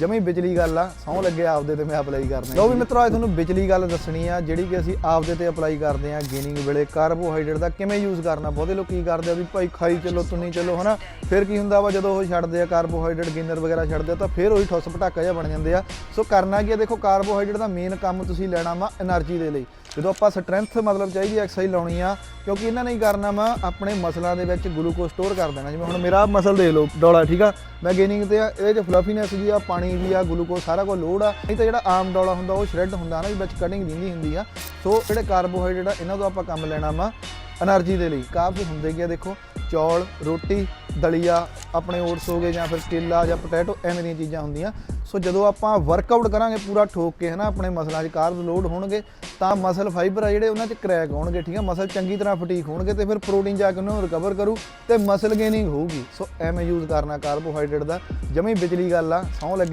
ਜਮੇ ਬਿਜਲੀ ਗੱਲ ਆ ਸੌ ਲੱਗੇ ਆਪਦੇ ਤੇ ਮੈਂ ਅਪਲਾਈ ਕਰਨਾ ਲੋ ਵੀ ਮਿੱਤਰੋ, ਅੱਜ ਤੁਹਾਨੂੰ ਬਿਜਲੀ ਗੱਲ ਦੱਸਣੀ ਆ, ਜਿਹੜੀ ਕਿ ਅਸੀਂ ਆਪਦੇ ਤੇ ਅਪਲਾਈ ਕਰਦੇ ਆ ਗੇਨਿੰਗ ਵੇਲੇ। ਕਾਰਬੋਹਾਈਡਰੇਟ ਦਾ ਕਿਵੇਂ ਯੂਜ਼ ਕਰਨਾ, ਬਹੁਤੇ ਲੋਕ ਕੀ ਕਰਦੇ ਆ ਵੀ ਭਾਈ ਖਾਈ ਚੱਲੋ, ਤੁਨੀ ਚੱਲੋ, ਹਨਾ? ਫਿਰ ਕੀ ਹੁੰਦਾ ਵਾ, ਜਦੋਂ ਉਹ ਛੱਡਦੇ ਆ ਕਾਰਬੋਹਾਈਡਰੇਟ ਗੇਨਰ ਵਗੈਰਾ ਛੱਡਦੇ ਆ, ਤਾਂ ਫਿਰ ਉਹੀ ਠੋਸ ਪਟਾਕਾ ਜਿਹਾ ਬਣ ਜਾਂਦੇ ਆ। ਸੋ ਕਰਨਾ ਕੀ ਆ, ਦੇਖੋ ਕਾਰਬੋਹਾਈਡਰੇਟ ਦਾ ਮੇਨ ਕੰਮ ਤੁਸੀਂ ਲੈਣਾ ਵਾ એનર્ਜੀ ਦੇ ਲਈ। ਜਦੋਂ ਆਪਾਂ ਸਟਰੈਂਥ ਮਤਲਬ ਚਾਹੀਦੀ ਐਕਸਰਸਾਈਜ਼ ਲਾਉਣੀ ਆ, ਕਿਉਂਕਿ ਇਹਨਾਂ ਨੇ ਹੀ ਕਰਨਾ ਵਾ ਆਪਣੇ ਮਸਲਾਂ ਦੇ ਵਿੱਚ ਗਲੂਕੋਜ਼ ਸਟੋਰ ਕਰ ਦੇਣਾ। ਜਿਵੇਂ ਹੁਣ ਮੇਰਾ ਮਸਲ ਦੇਖ ਲਓ, ਡੋਲਾ, ਠੀਕ ਆ? ਮੈਂ ਗੇਨਿੰਗ ਤੇ ਆ ਇਹਦੇ ਚ ਫਲਫੀਨੈਸ ਜੀ ਆ, ਪਾਣੀ ਪਾਣੀ ਵੀ ਆ, ਗਲੂਕੋਜ਼ ਸਾਰਾ ਕੁਝ ਲੋੜ ਆ। ਨਹੀਂ ਤਾਂ ਜਿਹੜਾ ਆਮ ਡੋਲਾ ਹੁੰਦਾ, ਉਹ ਸ਼੍ਰੈਡ ਹੁੰਦਾ ਨਾ, ਵੀ ਵਿੱਚ ਕਟਿੰਗ ਦਿੰਦੀ ਹੁੰਦੀ ਆ। ਸੋ ਜਿਹੜੇ ਕਾਰਬੋਹਾਈਡਰੇਟ ਆ, ਇਹਨਾਂ ਤੋਂ ਆਪਾਂ ਕੰਮ ਲੈਣਾ ਵਾ એનર્ਜੀ ਦੇ ਲਈ। ਕਾਫੀ ਹੁੰਦੇ ਗਿਆ ਦੇਖੋ, ਚੌਲ, ਰੋਟੀ, ਦਲੀਆ, ਆਪਣੇ ਓਟਸ ਹੋ ਗਏ ਜਾਂ ਫਿਰ ਕੇਲਾ ਜਾਂ ਪੋਟੈਟੋ ਐਵੇਂ ਦੀਆਂ ਚੀਜ਼ਾਂ ਹੁੰਦੀਆਂ। ਸੋ ਜਦੋਂ ਆਪਾਂ ਵਰਕਆਊਟ ਕਰਾਂਗੇ ਪੂਰਾ ਠੋਕ ਕੇ, ਹਨਾ, ਆਪਣੇ ਮਸਲਾਂ 'ਚ ਕਾਰਬ ਲੋਡ ਹੋਣਗੇ, ਤਾਂ ਮਸਲ ਫਾਈਬਰ ਆ ਜਿਹੜੇ ਉਹਨਾਂ 'ਚ ਕ੍ਰੈਕ ਹੋਣਗੇ ਠੀਕ ਆ? ਮਸਲ ਚੰਗੀ ਤਰ੍ਹਾਂ ਫਟੀਕ ਹੋਣਗੇ ਤੇ ਫਿਰ ਪ੍ਰੋਟੀਨ ਜਾ ਕੇ ਉਹਨਾਂ ਨੂੰ ਰਿਕਵਰ ਕਰੂ ਤੇ ਮਸਲ ਗੇਨਿੰਗ ਹੋਊਗੀ। ਸੋ ਐਵੇਂ ਯੂਜ਼ ਕਰਨਾ ਕਾਰਬੋਹਾਈਡਰੇਟ ਦਾ। ਜਮੇ ਬਿਜਲੀ ਗੱਲ ਆ, ਸੌ ਲੱਗੇ